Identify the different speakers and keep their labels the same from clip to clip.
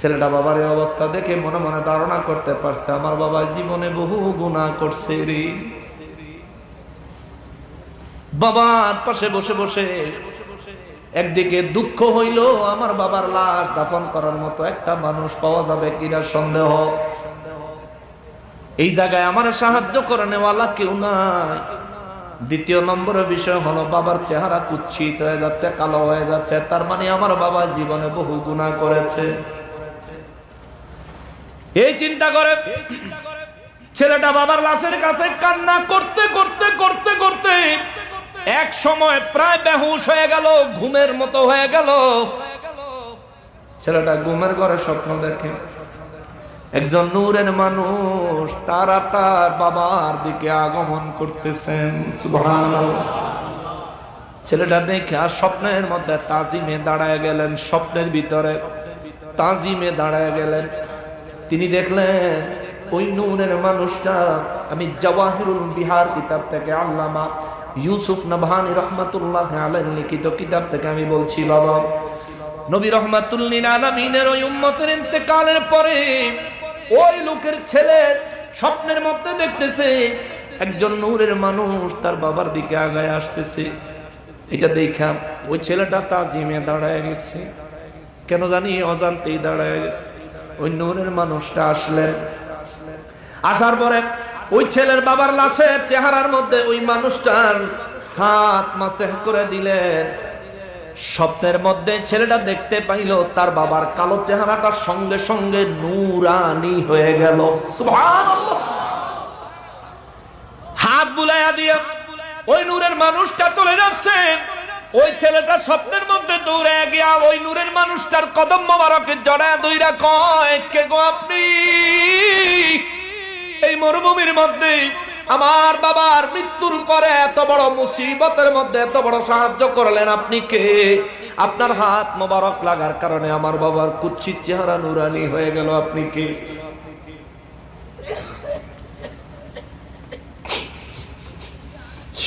Speaker 1: ছেলেটা বাবার এই অবস্থা দেখে মনে মনে ধারণা করতে পারছে, আমার বাবা জীবনে বহু গুণা করছে রে। বাবার পাশে বসে বসে একদিকে দুঃখ হইল, আমার বাবার লাশ দাফন করার মতো একটা মানুষ পাওয়া যাবে কিনা সন্দেহ। এই জায়গায় আমার সাহায্য করে নেওয়ালা কেউ নাই। দ্বিতীয় নম্বরের বিষয় হলো, বাবার চেহারা কুচ্ছিত হয়ে যাচ্ছে, কালো হয়ে যাচ্ছে, তার মানে আমার বাবা জীবনে বহু গুণা করেছে। এই চিন্তা করে। ছেলেটা বাবার লাশের কাছে কান্না করতে করতে করতে করতে এক সময় প্রায় বেহুশ হয়ে গেল, ঘুমের মতো হয়ে গেল। ছেলেটা ঘুমের ঘরে স্বপ্ন দেখে। একজন নূরের মানুষ তারা তার বাবার দিকে আগমন করতেছেন। ছেলেটা দেখে আর স্বপ্নের মধ্যে তাজিমে দাঁড়ায় গেলেন, স্বপ্নের ভিতরে। তাজিমে দাঁড়ায় গেলেন। তিনি দেখলেন, ওই নূরের মানুষটা, আমি জওয়াহিরুল বিহার কিতাব থেকে আল্লামা ইউসুফ নবহানি রহমাতুল্লাহ আলেন লিখিত কিতাব থেকে আমি বলছি, বাবা, নবী রহমাতুল্লিন আলমিনের ওই উম্মতের ইন্তেকালের পরে ওই লোকের ছেলে স্বপ্নের মধ্যে দেখতেছে, একজন নূরের মানুষ তার বাবার দিকে আগায় আসতেছে। এটা দেখা ওই ছেলেটা তাজিমে দাঁড়ায় গেছে। কেন জানি অজান্তেই দাঁড়ায় গেছে। ওই নূরের মানুষটা আসলেন। আসার পরে ওই ছেলের বাবার লাশের চেহারার মধ্যে ওই মানুষটার হাত মাসেহ করে দিলেন। স্বপ্নের মধ্যে ছেলেটা দেখতে পাইল, তার বাবার কালো চেহারাটা সঙ্গে সঙ্গে নুরানি হয়ে গেল। হাত বুলাইয়া দিয়ে ওই নূরের মানুষটা চলে যাচ্ছে। ওই ছেলেটা স্বপ্নের মধ্যে দৌড়ে গিয়া ওই নূরের মানুষটার কদম মোবারকে জড়া দইরা কয়, কে গো আপনি? এই মরুভূমির মধ্যে আমার বাবার মৃত্যুর পরে এত বড় মুসিবতের মধ্যে এত বড় সাহায্য করলেন আপনি কে? আপনার হাত মোবারক লাগার কারণে আমার বাবার কুচ্ছিত চেহারা নুরানি হয়ে গেল, আপনি কে?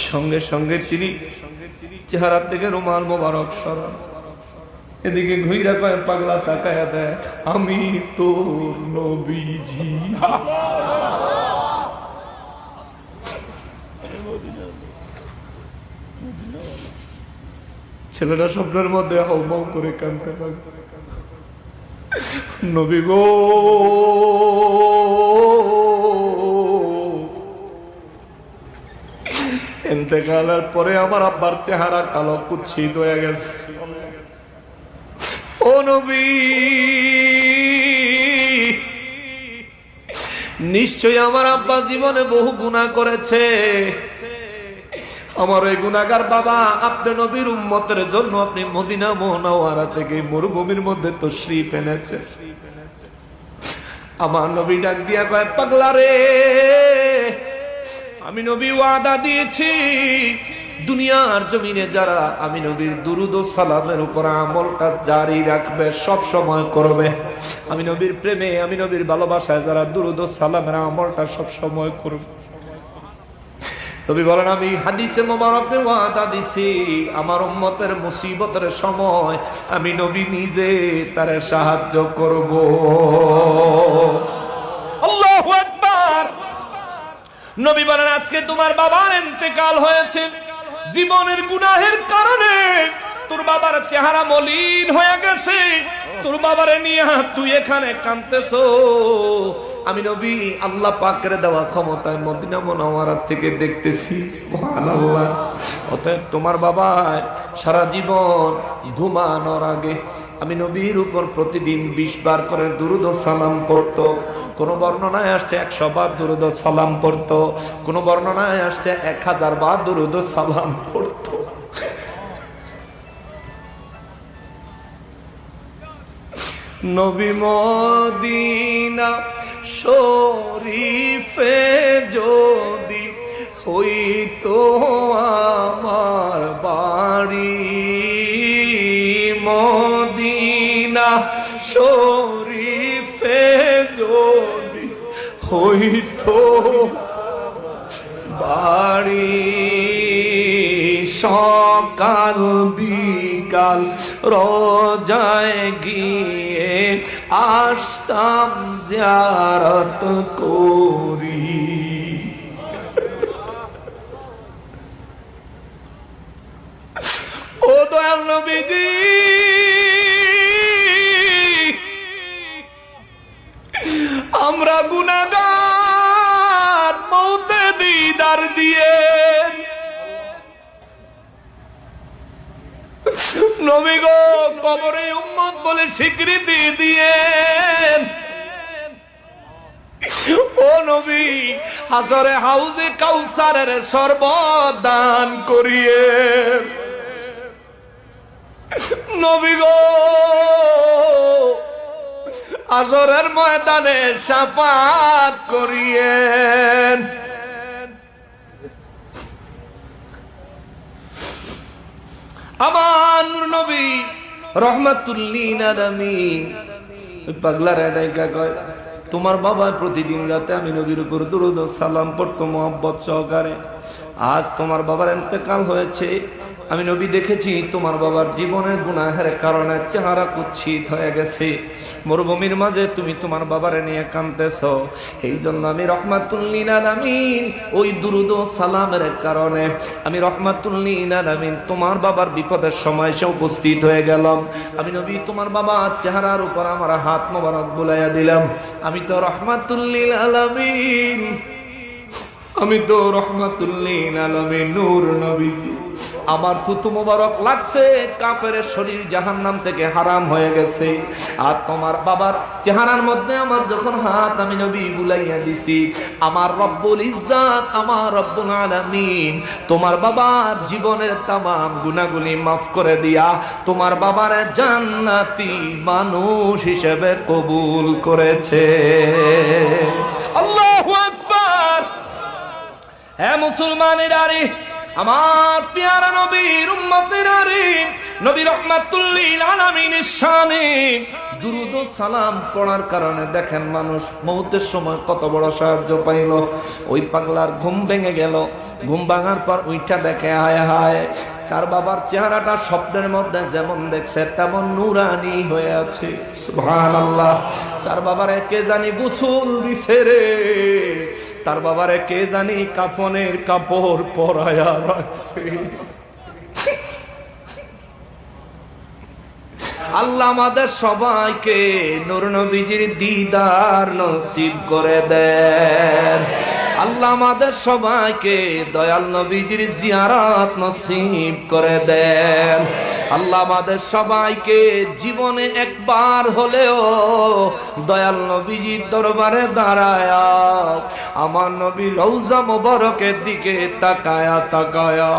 Speaker 1: সঙ্গে সঙ্গে তিনি চেহারার থেকে রুমাল মোবারক সরান এদিকে ঘুইরা কয় পাগলা তাকায়া দেখ আমি তোর নবীজি। ছেলেটা স্বপ্নের মধ্যে হাউমাউ করে কানতে লাগল নবী গো! এতেকালের পরে আমার আব্বার চেহারা কালো কুচ্ছিত হয়ে গেছে। ও নবী, নিশ্চয়ই আমার আব্বা জীবনে বহু গুণা করেছে। আমার ওই গুনাগার বাবা আপনি নবীর উম্মতের জন্য আপনি মদিনা মোহনাওয়ারা থেকে মরুভূমির মধ্যে তো শ্রী এনেছে। আমার নবী ডাক দিয়া কয়, পাগলা রে আমি নবী ওয়াদা দিয়েছি। দুনিয়ার জমিনে যারা আমি নবীর দুরুদ সালামের উপর আমলটা জারি রাখবে, সব সময় করবে। আমি নবীর প্রেমে, আমি নবীর ভালোবাসায় যারা দুরুদ সালামের আমলটা সব সময় করবে। নবী বলেন, আমি হাদিসে মোবারকে ওয়াদা দিছি, আমার উম্মতের মুসিবতের সময় আমি নবী নিজে তারে সাহায্য করব। নবী বলেন, আজকে তোমার বাবার এতেকাল হয়েছে। জীবনের গুনাহের কারণে তোর বাবার চেহারা মলিন হয়ে গেছে। তোর বাবারে নিয়ে তুই এখানে কানতেছো আমি নবী, আল্লাহ পাকের দেওয়া ক্ষমতায় মদিনা মনোয়ারা থেকে দেখতেছি অতএব তোমার বাবা সারা জীবন ঘুমানোর আগে আমি নবীর উপর প্রতিদিন বিশ বার করে দুরুদ সালাম পড়তো। কোন বর্ণনায় আসছে একশো বার দুরুদ সালাম পড়তো। কোন বর্ণনায় আসছে এক হাজার বার দুরুদ সালাম পড়তো। নবী মদিনা শরীফে যদি হইতো আমার বাড়ি। মদিনা শরীফে যদি হইতো বাড়ি। সকাল বিকাল রোজায় গিয়ে আসতাম জিয়ারত করি। ও দয়াল নবীজি। আমরা গুনাগার মৌতে দিদার দিয়ে নবী গো, কবরে উম্মত বলে স্বীকৃতি দিয়ে ও নবী হাসরে হাউজে কাউসারের সর্বদান দান করিয়ে নবী গো আসরের ময়দানে সাফাত করিয়েন। আমার নবী রহমাতুল্লিন পাগলার এটাইকা কয়, তোমার বাবা প্রতিদিন রাতে আমি নবীর উপর দুরুদ সালাম পড়তো মোহাম্মত সহকারে। আজ তোমার বাবার এতেকাল হয়েছে। আমি নবী দেখেছি, তোমার বাবার জীবনের গুনাহের কারণে চেহারা কুচ্ছিত হয়ে গেছে। মরুভূমির মাঝে তুমি তোমার বাবারে নিয়ে কানতেছ এই জন্য আমি রহমাতুল্লিন আলামিন ওই দুরুদ সালামের কারণে আমি রহমাতুল্লিন আলামিন তোমার বাবার বিপদের সময় সে উপস্থিত হয়ে গেলাম। আমি নবী, তোমার বাবার চেহারার উপর আমার হাত মোবারক বুলাইয়া দিলাম। আমি তো রহমাতুল্লিন আলামিন আমি তো রহমাতুল্লিন আলমী নূর নবীজি। আমার থুতু মোবারক লাগছে, কাফের শরীর জাহান্নাম থেকে হারাম হয়ে গেছে। আর তোমার বাবার চেহারার মধ্যে আমার যখন হাত আমি নবী বুলাইয়া দিছি, আমার রব্বুল ইজ্জাত, আমার রব্বুল আলামিন, তোমার বাবার জীবনের তামাম গুনাগুলি মাফ করে দিয়া, তোমার বাবার জান্নাতি মানুষ হিসেবে কবুল করেছে। হ্যাঁ মুসলমানের আরে, আমার পেয়ারা নবীর উম্মতের আরে, নবী রহমাতুল্লিল আলামিনের শানে দুরুদ সালাম পড়ার কারণে দেখেন মানুষ মৌতের সময় কত বড় সাহায্য পাইল। ওই পাগলার ঘুম ভেঙে গেল। ঘুম ভাঙার পর ওইটা দেখে হায় হায় তার বাবার চেহারাটা স্বপ্নের মধ্যে যেমন দেখছে, তেমন নুরানি হয়ে আছে। সুবহানাল্লাহ। তার বাবারে কে জানি গোসল দিছে রে। তার বাবারে কে জানি কাফনের কাপড় পরায়া রাখছে। আল্লাহ আমাদের সবাইকে নূর নবীজির দিদার নসিব করে দেন। আল্লাহ আমাদের সবাইকে দয়াল নবীজির জিয়ারাত নসিব করে দেন। আল্লাহ আমাদের সবাইকে জীবনে একবার হলেও দয়াল নবীজির দরবারে দাঁড়ায়া, আমার নবী রৌজা মোবারকের দিকে তাকায়া তাকায়া,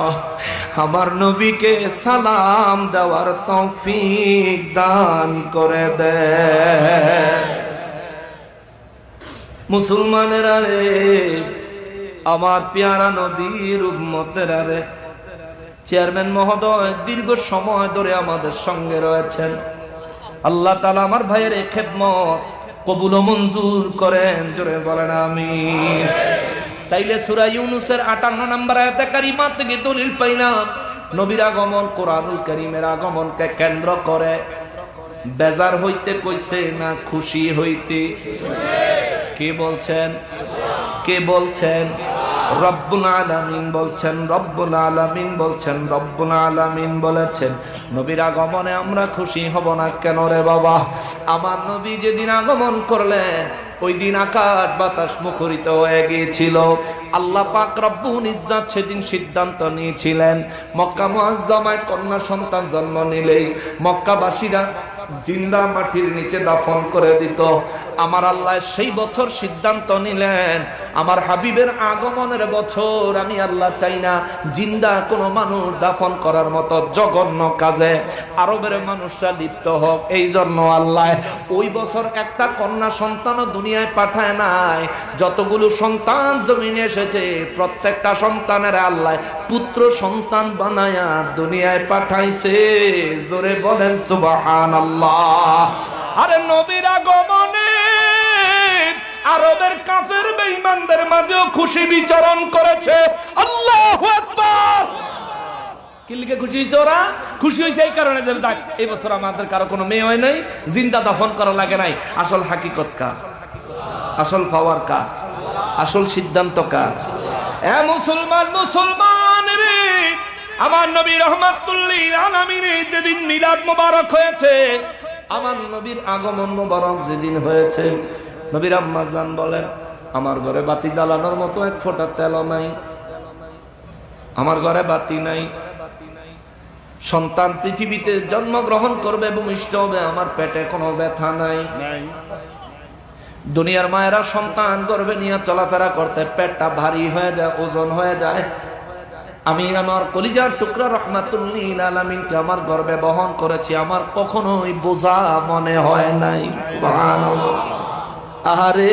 Speaker 1: আমার নবীকে সালাম দেওয়ার তৌফিক দান করে দেয় মুসলমানের আরে আমার পেয়ারা নবীর উম্মতের আরে চেয়ারম্যান মহোদয়, দীর্ঘ সময় ধরে আমাদের সঙ্গে রয়েছেন। আল্লাহ তালা আমার ভাইয়ের এই খেদমত কবুল মঞ্জুর করেন, জোরে বলেন আমি তাইলে সুরা ইউনুসের আটান্ন নম্বর আয়াতে কারিমা থেকে দলিল পাইলাম, নবীর আগমন কোরআনুল করিমের আগমনকে কেন্দ্র করে। বেজার হইতে কইছে না খুশি হইতে। কে বলছেন? কে বলছেন? রব্বুল আলামিন বলছেন, রব্বুল আলামিন বলছেন, রব্বুল আলামিন বলেছেন, নবীর আগমনে আমরা খুশি হব না কেন রে বাবা? আমার নবী যেদিন আগমন করলেন, ওই দিন আকাশ বাতাস মুখরিত হয়ে গিয়েছিল। আল্লাহ পাক রব্বুল ইজ্জাত সেদিন সিদ্ধান্ত নিয়েছিলেন, মক্কা মুআজ্জামায় কন্যা সন্তান জন্ম নিলেই মক্কাবাসীরা জিন্দা মাটির নিচে দাফন করে দিত। আমার আল্লাহ সেই বছর সিদ্ধান্ত নিলেন, আমার হাবিবের আগমনের বছর আমি আল্লাহ চাই না জিন্দা কোনো মানুষ দাফন করার মতো জঘন্য কাজে। আরবের মানুষরা লিপ্ত হোক, এই জন্য আল্লাহ ওই বছর একটা কন্যা সন্তানও দুনিয়ায় পাঠায় নাই। যতগুলো সন্তান জমিনে এসেছে, প্রত্যেকটা সন্তানের আল্লাহ পুত্র সন্তান বানায়া দুনিয়ায় পাঠাইছে। জোরে বলেন সুবাহান আল্লাহ আরে নবীর আগমনে আরবের কাফের বেঈমানদের মাঝেও খুশি বিচরণ করেছে। আল্লাহু আকবার। কি লিখে খুশি হয়েছে ওরা? খুশি হয়েছে এই কারণে যে যাক এই বছর আমাদের কারও কোনো মেয়ে হয় নাই জিন্দা দাফন করা লাগে নাই। আসল হাকিকত কার? আসল পাওয়ার কার? আসল সিদ্ধান্ত কার? এ মুসলমান মুসলমান! আমার নবী রহমাতুল্লিল আলামিনের যেদিন মিলাদ মোবারক হয়েছে আমার নবীর আগমন মোবারক যেদিন হয়েছে নবীর আম্মাজান বলেন আমার ঘরে বাতি জ্বালানোর মতো এক ফোঁটা তেল নাই আমার ঘরে বাতি নাই। সন্তান পৃথিবীতে জন্মগ্রহণ করবে এবং ইষ্ট হবে আমার পেটে কোনো ব্যথা নাই। দুনিয়ার মায়েরা সন্তান গর্বে নিয়ে চলাফেরা করতে পেটটা ভারী হয়ে যায় ওজন হয়ে যায় আমি আমার কলিজার টুকরা রহমাতুল্লিল আলামিনকে আমার গর্বে বহন করেছি। আমার কখনোই বোঝা মনে হয় নাই। আহারে,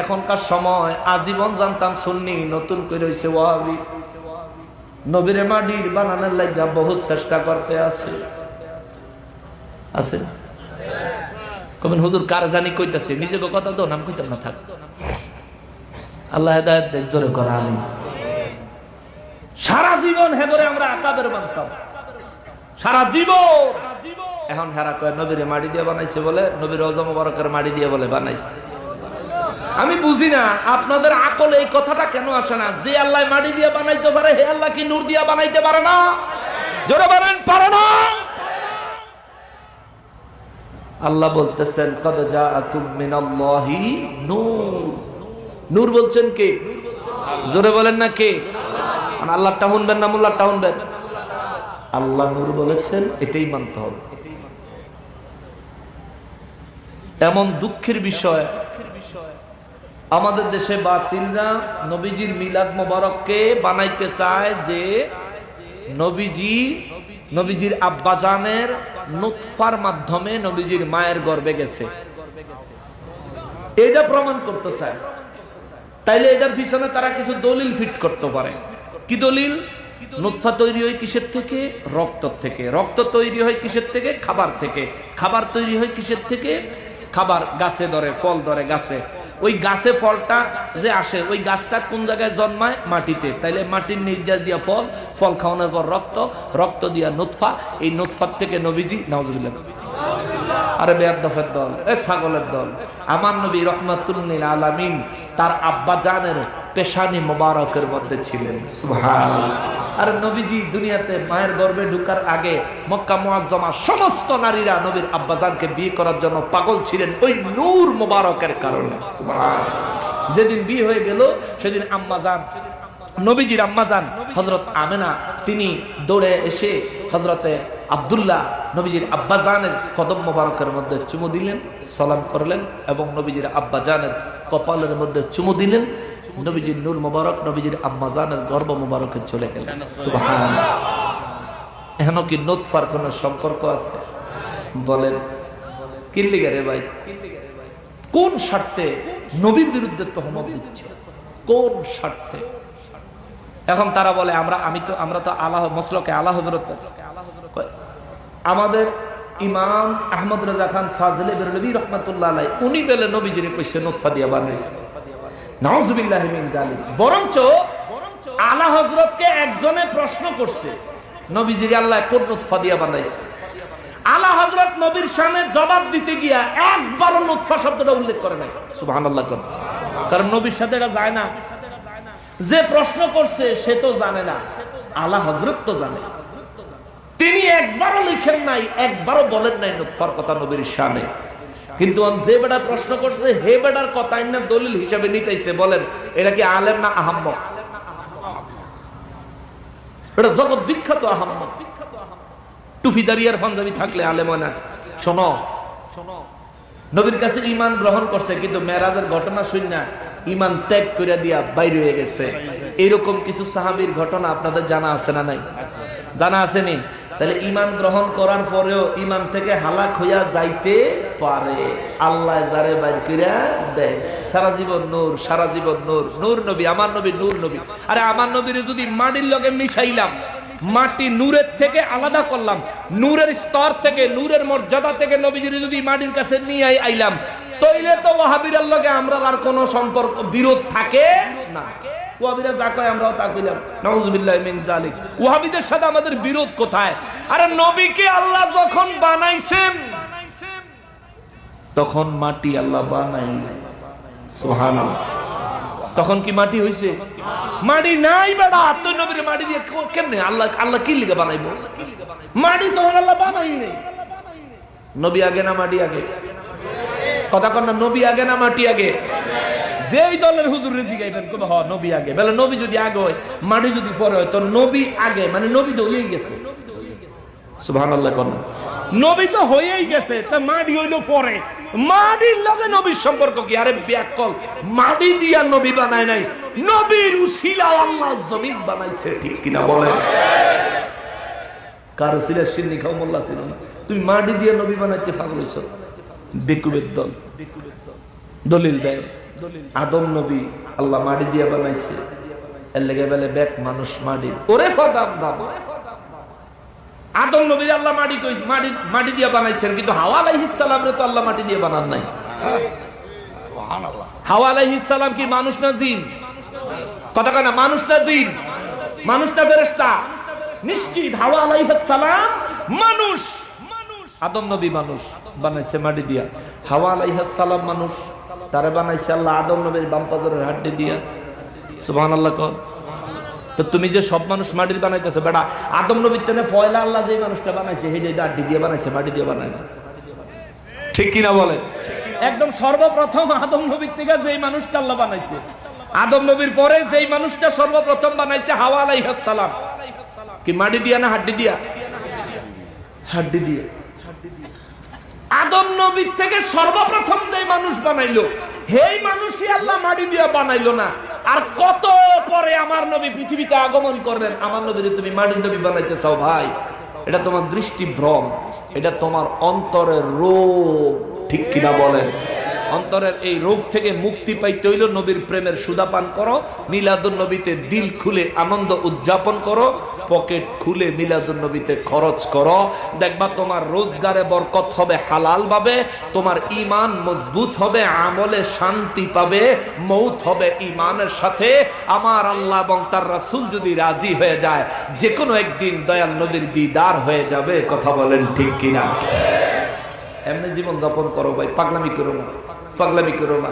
Speaker 1: এখনকার সময় আজীবন জানতাম শুননি নতুন করে হয়েছে ওয়াবি নবীরে মাটির বানানোর লাগা বহুত চেষ্টা করতে আছে। আছে? কবেন হুজুর কার জানি কইতাছে? নিজেকে কথা তো নাম কইতাম না, থাক। আল্লাহ হেদায়ত দেখ, জোরে করা আমি সারা জীবন হেদরে আমরা আকাবের মানতাম সারা জীবন। এখন হেরা কয়, নবীরে মাটি দিয়ে বানাইছে বলে, নবীর অজম বরকের মাটি দিয়ে বলে বানাইছে। আমি বুঝি না, আপনাদের আকল এই কথাটা কেন আসে না? যে আল্লাহ মাটি দিয়ে বানাইতে পারে, হে আল্লাহ কি নূর দিয়া বানাইতে পারে না? জোরে বলেন, পারে না? আল্লাহ বলতেছেন, কদ জাআকুম মিনাল্লাহি নূর। নূর বলছেন কে? জোরে বলেন না কে? মানে আল্লাহটা শুনবেন না মোল্লাহটা শুনবেন? আল্লাহ নূর বলেছেন, এটাই মানতে হবে। এমন দুঃখের বিষয়, আমাদের দেশে বাতিলরা নবীজির মিলাদ মোবারককে বানাইতে চায় যে নবীজি নবীজির আব্বাজানের নুৎফার মাধ্যমে নবীজির মায়ের গর্বে গেছে। এটা প্রমাণ করতে চায়। তাইলে এটার পিছনে তারা কিছু দলিল ফিট করতে পারে। কি দলিল? নুৎফা তৈরি হয় কিসের থেকে? রক্ত থেকে। রক্ত তৈরি হয় কিসের থেকে? খাবার থেকে। খাবার তৈরি হয় কিসের থেকে? খাবার গাছে ধরে, ফল ধরে গাছে। ওই গাছে ফলটা যে আসে, ওই গাছটা কোন জায়গায় জন্মায়? মাটিতে। তাইলে মাটির নির্যাস দিয়া ফল ফল খাওয়ানোর পর রক্ত রক্ত দিয়া নুৎফা এই নুৎফার থেকে নবীজি নজরুল্লাহ আরে বেয়ার দফের দল, এ ছাগলের দল। আমার নবী রহমাতুল্লিল আলামিন, তার আব্বা জানের পেশানি মোবারকের মধ্যে ছিলেন। আর নবীজি দুনিয়াতে মায়ের গর্ভে ঢুকার আগে মক্কা মুআজ্জমা সমস্ত নারীরা নবীর আব্বাজানকে বিয়ে করার জন্য পাগল ছিলেন ওই নূর মোবারকের কারণে। যেদিন বিয়ে হয়ে গেল, সেদিন আম্মাজান, নবীজির আম্মাজান হজরত আমেনা, তিনি দৌড়ে এসে হজরতে আবদুল্লাহ নবীজির আব্বাজানের কদম মোবারকের মধ্যে চুমু দিলেন, সালাম করলেন এবং নবীজির আব্বাজানের কপালের মধ্যে চুমু দিলেন। নবীজির নূর মোবারক, নবীজির আম্মাজানের গর্ব মোবারকে চলে সুবহানাল্লাহ। এখন কি নোৎফার কোন সম্পর্ক আছে? বলেন। কিল্লিগা রে ভাই? কোন স্বার্থে নবীর বিরুদ্ধে তহমত দিচ্ছে? কোন স্বার্থে? এখন তারা বলে, আমরা, আমি তো, আমরা তো আল্লাহ, মসলকে আল্লাহ হজরত আমাদের ইমাম আহমদ রাজা খান ফাজলে বেরলবি রহমতুল্লাহ উনি বেলে নবীজিরে কইছে নোৎফা দিয়া জালিক বরঞ্চ আলা হযরতকে একজনে প্রশ্ন করছে, নবীজির আল্লাহ কোন দিয়া বানাইছে? আলা হযরত নবীর সামনে জবাব দিতে গিয়া একবারও শব্দটা উল্লেখ করে নাই। কোন কারণ নবীর সাথে যায় না। যে প্রশ্ন করছে, সে তো জানে না। আলা হজরত তো জানে। তিনি একবারও লিখেন নাই, একবারও বলেন নাই নোৎফার কথা নবীর শানে কিন্তু যে বেটা প্রশ্ন করছে, হে বেটার কথা না দলিল হিসাবে নিতেছে বলেন এটা কি আলেম না আহম্মদ এটা জগৎ বিখ্যাত আহম্মদ ইমান গ্রহণ করছে, কিন্তু মেরাজের ঘটনা শুন না ইমান ত্যাগ দিয়া বাইরে গেছে। এরকম কিছু সাহাবীর ঘটনা আপনাদের জানা আছে না নাই? জানা আছে নি? তাহলে ইমান গ্রহণ করার পরেও ইমান থেকে হালাক হইয়া যাইতে পারে। আল্লাহ যারে বাইর কইরা দেয়। সারা জীবন নূর, সারা জীবন নূর নূর নবী, আমার নবী নূর নবী। আরে আমার নবীর যদি মাটির লগে মিশাইলাম, মাটি নূরের থেকে আলাদা করলাম, নূরের স্তর থেকে, নূরের মর্যাদা থেকে নবীজির যদি মাটির কাছে নিয়ে আই- আইলাম তৈলে তো ওয়াহাবিরার লগে আমরা আর কোনো সম্পর্ক, বিরোধ থাকে না। ওয়াহাবিরা যা কয় আমরাও তা কইলাম নাউজুবিল্লাহ মিন জালিক ওয়াহাবিদের সাথে আমাদের বিরোধ কোথায়? আরে নবীকে আল্লাহ যখন বানাইছেন, তখন মাটি আল্লাহ বানাই সুবহানাল্লাহ। তখন কি মাটি হইছে? মাটি নাই বেড়া। তুই নবীর মাটি দিয়ে কেমনে? আল্লাহ আল্লাহ কি লিগে বানাইবো? মাটি তখন আল্লাহ বানাই নেই নবী আগে না মাটি আগে? কথা কন না, নবী আগে না মাটি আগে? যেই দলের হুজুর জিগাইবেন কবে হ নবী আগে। বেলা নবী যদি আগে হয় মাটি যদি পরে হয় তো নবী আগে মানে নবী তো হয়েই গেছে। সুবহানাল্লাহ কোন নবী তো হয়েই গেছে তা মাটি হইল পরে। মাটির লগে নবীর সম্পর্ক কি? আরে ব্যাকল মাটি দিয়া নবী বানায় নাই। নবীর উসিলা আল্লাহ জমিন বানাইছে ঠিক কিনা বলে কারও ছিল সিন্নি খাও মোল্লা ছিল না? তুমি মাটি দিয়ে নবী বানাইতে পাগল হইছ। বেকুবের দল। দলিল দেয়। আদম নবী আল্লাহ মাটি দিয়ে বানাইছে। এর লেগে বেলে ব্যাক মানুষ মাটি ওরে ফাদাম দাম। আদম নবীর আল্লাহ মাটি কই মাটি মাটি দিয়ে বানাইছেন কিন্তু হাওয়া আলাইহিস সালাম তো আল্লাহ মাটি দিয়ে বানান নাই। হাওয়া আলাইহিস সালাম কি মানুষ না জিন? কথা কয় না মানুষ না জিন? মানুষ না ফেরেশতা? নিশ্চিত হাওয়া আলাইহিস সালাম মানুষ। আদম নবী মানুষ বানাইছে মাটি দিয়া। হাওয়া আলাইহিস সালাম মানুষ। তারে বানাইছে আল্লাহ আদম নবীর বাম পাজরের হাড্ডি দিয়া। সুবহানাল্লাহ কর তো তুমি যে সব মানুষ মাটির বানাইতেছে বেটা আদম নবীর তেনে ফয়লা আল্লাহ যে মানুষটা বানাইছে সেই হাড্ডি দিয়ে বানাইছে মাটি দিয়ে বানায় না। ঠিক কিনা বলে? একদম সর্বপ্রথম আদম নবীর থেকে যেই মানুষটা আল্লাহ বানাইছে। আদম নবীর পরে যেই মানুষটা সর্বপ্রথম বানাইছে হাওয়া আলাইহিস সালাম। কি মাটি দিয়া না হাড্ডি দিয়া? হাড্ডি দিয়ে। আদম নবীর থেকে সর্বপ্রথম যে মানুষ বানাইলো, সেই মানুষই আল্লাহ মাটি দিয়ে বানাইলো না। আর কত পরে আমার নবী পৃথিবীতে আগমন করবেন, আমার নবীর তুমি মাটির নবী বানাইতে চাও ভাই? এটা তোমার দৃষ্টি ভ্রম এটা তোমার অন্তরের রোগ, ঠিক কিনা বলেন? অন্তরের এই রোগ থেকে মুক্তি পাইতে হইল, নবীর প্রেমের সুদাপান করো মিলাদুন নবীতে দিল খুলে আনন্দ উদযাপন করো, পকেট খুলে মিলাদুন নবীতে খরচ করো। দেখবা তোমার রোজগারে বরকত হবে, হালাল ভাবে তোমার ইমান মজবুত হবে, আমলে শান্তি পাবে, মৌত হবে ইমানের সাথে। আমার আল্লাহ এবং তার রাসূল যদি রাজি হয়ে যায় যে কোনো একদিন দয়াল নবীর দিদার হয়ে যাবে, কথা বলেন ঠিক কিনা? এমনি জীবন যাপন করো ভাই, পাগলামি করো না। পাগলামি করো না,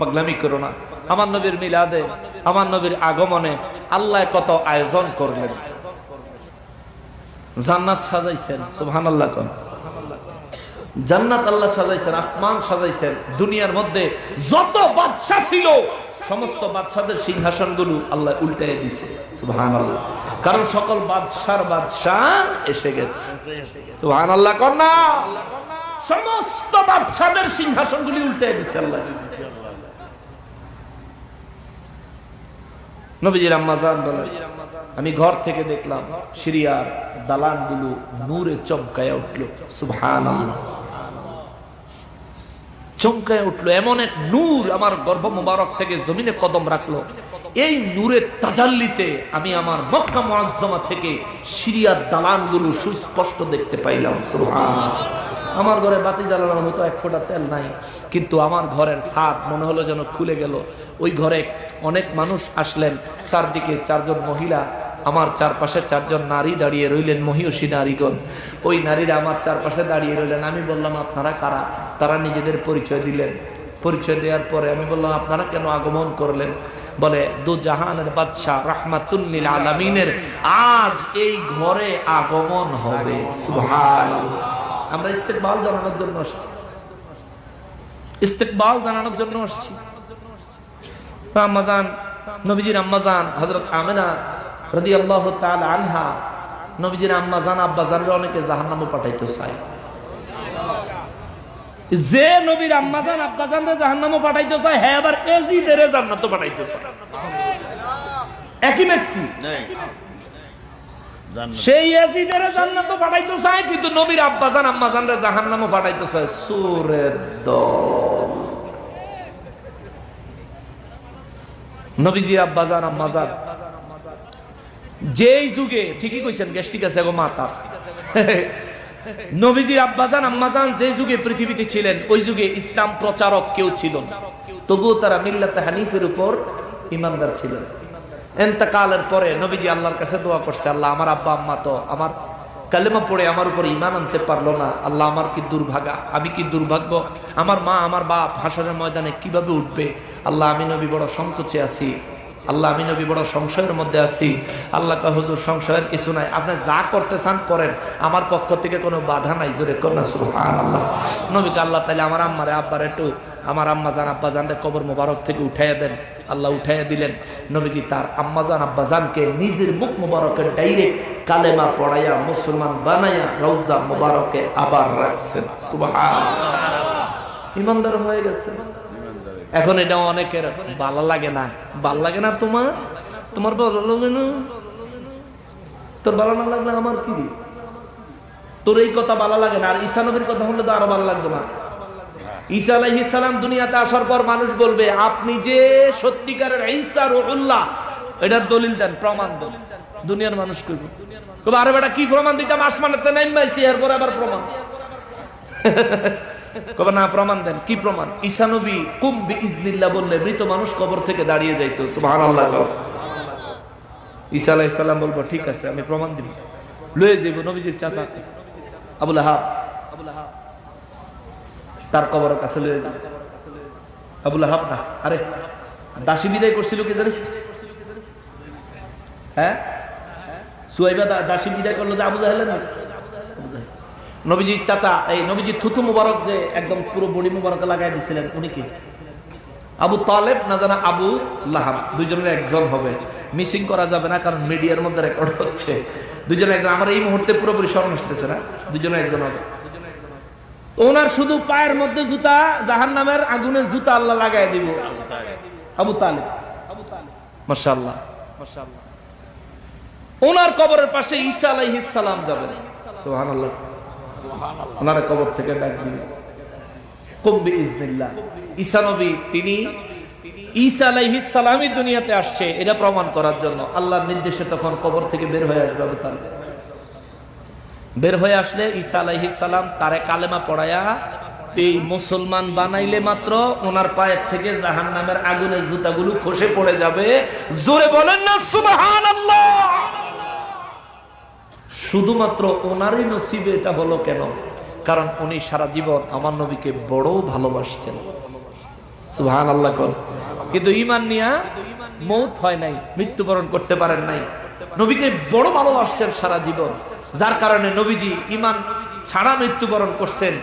Speaker 1: পাগলামি করো না। আমার নবীর মিলাদে, আমার নবীর আগমনে আল্লাহ কত আয়োজন করলেন। জান্নাত সাজাইছেন সুবহান আল্লাহ কন। জান্নাত আল্লাহ সাজাইছেন, আসমান সাজাইছেন, দুনিয়ার মধ্যে যত বাদশা ছিল, সমস্ত বাদশাদের সিংহাসনগুলো আল্লাহ উল্টাই দিছে সুবহান আল্লাহ কারণ সকল বাদশার বাদশাহ এসে গেছে সুবহান আল্লাহ কন না? সমস্ত বাচ্চাদের সিংহাসনগুলি উল্টে দিছে আল্লাহ। নবীজির আম্মাজান আমি ঘর থেকে দেখলাম সিরিয়ার দালানগুলো নূরে চমকায় উঠল। সুবহান চমকায় উঠল, এমন এক নূর আমার গর্ভ মুবারক থেকে জমিনে কদম রাখল। এই নূরের তাজাল্লিতে আমি আমার মক্কা মুআজ্জামা থেকে সিরিয়ার দালানগুলো সুস্পষ্ট দেখতে পাইলাম। সুবহান আমার ঘরে বাতি জ্বালানোর মতো এক ফোঁটা তেল নাই, কিন্তু আমার ঘরের ছাদ মনে হলো যেন খুলে গেল। ওই ঘরে অনেক মানুষ আসলেন, চারদিকে চারজন মহিলা, আমার চারপাশে চারজন নারী দাঁড়িয়ে রইলেন, মহিষী নারীগণ। ওই নারীরা আমার চারপাশে দাঁড়িয়ে রইলেন। আমি বললাম, আপনারা কারা? তারা নিজেদের পরিচয় দিলেন। পরিচয় দেওয়ার পরে আমি বললাম, আপনারা কেন আগমন করলেন? বলে, দু জাহানের বাদশাহ রাহমাতুল্লিল আলামিনের আজ এই ঘরে আগমন হবে। সুবহানাল্লাহ। আমরা ইস্তেকবাল জানানোর জন্য আসছি। ইস্তেকবাল জানানোর জন্য আসছি। আম্মাজান নবীজির আম্মাজান হজরত আমেনা রদি আল্লাহ তাল আনহা, নবীজির আম্মাজান আব্বাজান অনেকে জাহান্নামে পাঠাইতে চায়। যে নবীর আম্মাজান আব্বাজান রে জাহান্নামে পাঠাইতে চায় হ্যাঁ আবার এজিদের জান্নাতে পাঠাইতে চায়। একই ব্যক্তি। সেই পাঠাইতে চায় কিন্তু নবীর আব্বাজান আম্মাজান রে জাহান্নামে পাঠাইতে চায় সুরের দল আব্বাজান, আম্মাজান। যেই যুগে, ঠিকই কইছেন গ্যাস্ট্রিক আছে গো মাতা। নবীজির আব্বাজান, আম্মাজান যে যুগে পৃথিবীতে ছিলেন, ওই যুগে ইসলাম প্রচারক কেউ ছিল তবুও তারা মিল্লাতে হানিফের উপর ইমানদার ছিলেন। এন্তকালের পরে নবীজি আল্লাহর কাছে দোয়া করছে, আল্লাহ আমার আব্বা, আম্মা তো আমার কালেমা পড়ে আমার উপর ইমান আনতে পারল না। আল্লাহ আমার কি দুর্ভাগা, আমি কি দুর্ভাগ্য? আমার মা, আমার বাপ হাসনের ময়দানে কীভাবে উঠবে? আল্লাহ, আমি নবী বড় সংকোচে আছি। আল্লাহ, আমি নবী বড় সংশয়ের মধ্যে আছি। আল্লাহ হুজুর, সংশয়ের কিছু নাই। আপনি যা করতে চান করেন। আমার পক্ষ থেকে কোনো বাধা নাই। জোরে কন্যা সুহান আল্লাহ নবীকে আল্লাহ তাহলে আমার আম্মারে, আব্বার একটু আমার আম্মা জান আব্বা জানরে কবর মোবারক থেকে উঠাইয়া দেন। আল্লাহ উঠাইয়া দিলেন, নবীজি তার আম্মা জান আব্বা জানকে নিজের মুখ মোবারকের ডাইরেক্ট কালেমা পড়াইয়া, মুসলমান বানাইয়া রৌজা মোবারকে আবার রাখছেন। ইমানদার হয়ে গেছে। এখন এটা অনেকের ভালো লাগে না। ভালো লাগে না তোমার? তোমার ভালো লাগে না? তোর ভালো না লাগলে আমার কি তোর এই কথা ভালো লাগে না, আর ঈসা নবীর কথা হলে তো আরও ভালো লাগতো না। ঈসা দুনিয়াতে আসার পর মানুষ বলবে, আপনি যে সত্যিকারের ঈসা এটার দলিল দেন, প্রমাণ দেন। দুনিয়ার মানুষ আরে বেটা, কি প্রমাণ দিতাম? নাইমাইছি এরপর আবার প্রমাণ। মৃত মানুষ কবর থেকে দাঁড়িয়ে যাইতো, সুবহানাল্লাহ। ঈসা বলব, ঠিক আছে, আমি প্রমাণ দিব। লয়ে যাইব নবীজির আবুল আহাব। তার কবরের কাছে লয়ে যাবে আবুল আহাব, না, আরে, দাসী বিদায় করছিল কি জানিস? হ্যাঁ? সুয়াইবা দাসী বিদায় করল যে আবু জাহেলে না? আবু নবীজির চাচা, এই নবীজির থুতু মুবারক যে একদম পুরো বডি মুবারকে লাগাই দিছিলেন, উনি কি? আবু তালেব না জানা আবু লাহাব? দুজনের একজন হবে। মিসিং করা যাবে না, কারণ মিডিয়ার মধ্যে রেকর্ড হচ্ছে। দুজনের একজন, আমার এই মুহূর্তে পুরোপুরি স্মরণ আসতেছে না। দুজনের একজন হবে। ওনার শুধু পায়ের মধ্যে জুতা জাহান নামের আগুনের জুতা আল্লাহ লাগাই দিব। আবু তালেব। মাশাল্লাহ ওনার কবরের পাশে ঈসা আলাইহিস সালাম যাবেন। সুবহানাল্লাহ। ওনার কবর থেকে ডাক দিবেন কম্বি ইজনিল্লাহ ঈসা নবী তিনি ঈসা দুনিয়াতে আসছে এটা প্রমাণ করার জন্য। আল্লাহর নির্দেশে তখন কবর থেকে বের হয়ে আসবে আবু তালেব। বের হয়ে আসলে ঈসা আলাইহিস সালাম তারে কালেমা পড়ায়া এই মুসলমান বানাইলে মাত্র ওনার পায়ের থেকে জাহান নামের আগুনের জুতাগুলো খসে পড়ে যাবে। জোরে বলেন না, সুবহানাল্লাহ! শুধুমাত্র ওনারই নসিবে এটা হলো কেন? কারণ উনি সারা জীবন আমার নবীকে বড় ভালোবাসছেন সুহান আল্লাহ কর কিন্তু ইমান নিয়া মৌত হয় নাই, মৃত্যুবরণ করতে পারেন নাই। নবীকে বড় ভালোবাসছেন সারা জীবন। যার কারণে নবীজি ইমান ছাড়া মৃত্যুবরণ করছেন।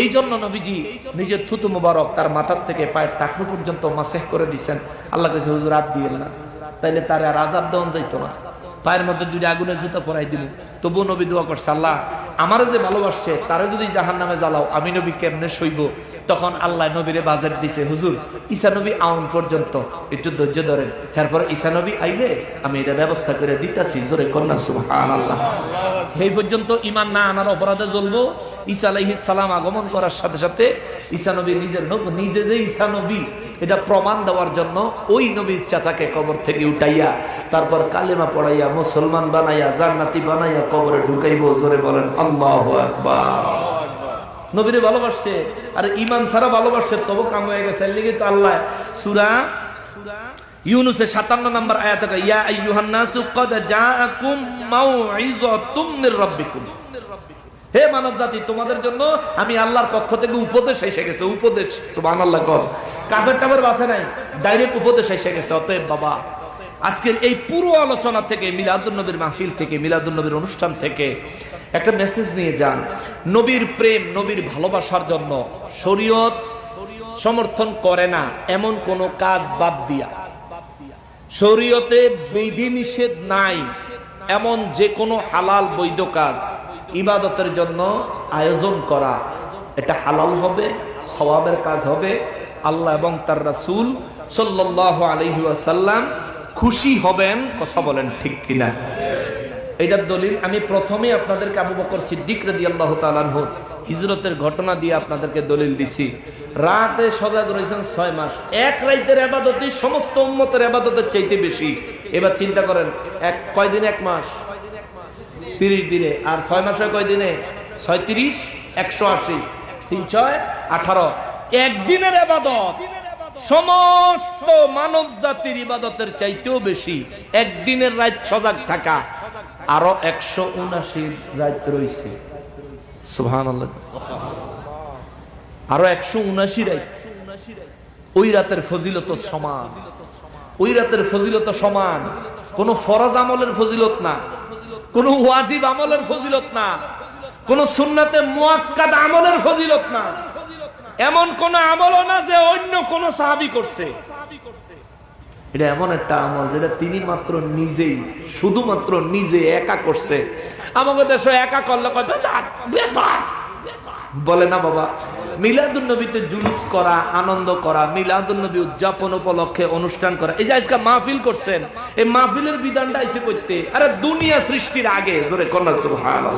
Speaker 1: এই জন্য নবীজি নিজের থুতু মুবারক তার মাথার থেকে পায়ের টাকনু পর্যন্ত মাসেহ করে দিচ্ছেন আল্লাহ কাছে হুজুর রাত দিয়ে না। তাইলে তার আর আজাব দেওয়া যাইতো না। পায়ের মধ্যে দুইটা আগুনের জুতা পরাই দিল তবুও নবী দোয়া করছে, আল্লাহ, আমারে যে ভালোবাসছে, তারা যদি জাহান নামে জ্বালাও, আমি নবী কেমনে সইব? তখন আল্লাহ নবীরে বাজেট দিছে, হুজুর, ঈসা নবী আউন পর্যন্ত, একটু ধৈর্য ধরেন। এরপরে ঈসা নবী আইলে, আমি এটা ব্যবস্থা করে দিতাছি, জোরে কন্যা আল্লাহ এই পর্যন্ত ইমান না আনার অপরাধে জ্বলবো। ঈসা আলাইহিস সালাম আগমন করার সাথে সাথে ঈসা নবী নিজের নিজে যে ঈসা নবী, এটা প্রমাণ দেওয়ার জন্য ওই নবীর চাচাকে কবর থেকে উঠাইয়া, তারপর কালেমা পড়াইয়া, মুসলমান বানাইয়া, জান্নাতি বানাইয়া কবরে ঢুকাইবো, জোরে বলেন, আল্লাহ আকবার। নবীরে ভালোবাসছে, আর ইমান ছাড়া ভালোবাসছে, তবু কাম হয়ে গেছে। লিগে তো আল্লাহ সুরা তোমাদের জন্য আমি আল্লাহর পক্ষ থেকে উপদেশ এসে গেছে, উপদেশ। সুবহানাল্লাহ, কর। বাসে নাই, ডাইরেক্ট উপদেশ এসে গেছে, অতএব বাবা। আজকের এই পুরো আলোচনা থেকে মিলাদুল নবীর মাহফিল থেকে মিলাদুল নবীর অনুষ্ঠান থেকে একটা মেসেজ নিয়ে যান। নবীর প্রেম, নবীর ভালোবাসার জন্য শরীয়ত সমর্থন করে না, এমন কোন কাজ বাদ দিয়া। শরীয়তে বিধি নিষেধ নাই, এমন যে কোনো হালাল বৈধ কাজ ইবাদতের জন্য আয়োজন করা। এটা হালাল হবে, সওয়াবের কাজ হবে। আল্লাহ এবং তার রাসূল সাল্লাল্লাহু আলাইহি ওয়াসাল্লাম খুশি হবেন, কথা বলেন ঠিক কিনা? এটার দলিল। আমি প্রথমে আপনাদেরকে আবু বকর সিদ্দিক তাআলা আনহু হিজরতের ঘটনা দিয়ে আপনাদেরকে দলিল দিছি। রাতে সজাগ রয়েছেন ছয় মাস। এক রাইতের আবাদতে সমস্ত উম্মতের আবাদতের চাইতে বেশি। এবার চিন্তা করেন, এক কয়দিন এক মাস? তিরিশ দিনে। আর ছয় মাসে কয় দিনে? ছয়ত্রিশ, একশো আশি। তিন ছয়, আঠারো। একদিনের আবাদত। সমস্ত মানব জাতির ইবাদতের চাইতেও বেশি একদিনের রাত সজাগ থাকা। আরও একশো উনাশি রাত রয়েছে। আরও একশো উনাশি রাত। ওই রাতের ফজিলত সমান। ওই রাতের ফজিলত সমান। কোন ফরজ আমলের ফজিলত না। কোন ওয়াজিব আমলের ফজিলত না। কোন সুন্নাতে মুয়াক্কাদ আমলের ফজিলত না। এমন কোন আমলও না যে অন্য কোন সাহাবি করছে এটা এমন একটা আমল যেটা তিনি মাত্র নিজেই, শুধুমাত্র নিজে একা করছে আমাকে দেশে একা করলে কথা। বলে না বাবা? মিলাদুল নবীতে জুলুস করা, আনন্দ করা মিলাদুল নবী উদযাপন উপলক্ষে অনুষ্ঠান করা। এই যে আজকে মাহফিল করছেন, এই মাহফিলের বিধানটা এসে করতে আরে দুনিয়া সৃষ্টির আগে, জোরে কন্যা সুবহানাল্লাহ।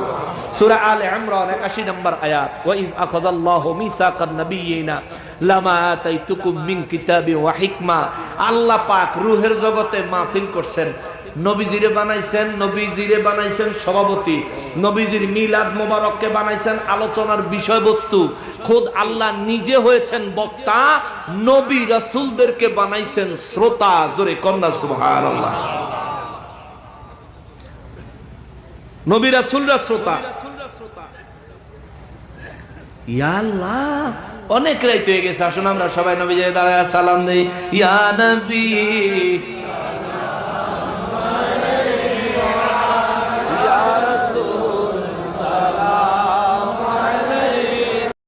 Speaker 1: সূরা আলে ইমরান 81 নম্বর আয়াত, ওয়া ইজ আখাযাল্লাহু মিসাকান নাবিয়িনা লামা আতাইতুকুম মিন কিতাবি ওয়া হিকমা। আল্লাহ পাক রূহের জগতে মাহফিল করছেন। নবীজিরে বানাইছেন নবীজিরে বানাইছেন সভাপতি। নবীজির মিলাদ মোবারককে বানাইছেন আলোচনার বিষয়বস্তু। খোদ আল্লাহ নিজে হয়েছেন বক্তা, নবী রাসূলদেরকে বানাইছেন শ্রোতা। জোরে কন্যা সুবহানাল্লাহ। নবী রাসূলরা শ্রোতা। ইয়া আল্লাহ, অনেক রাইত হয়ে গেছে। আসুন আমরা সবাই নবী দাঁড়ায় সালাম দেই। ইয়া নবী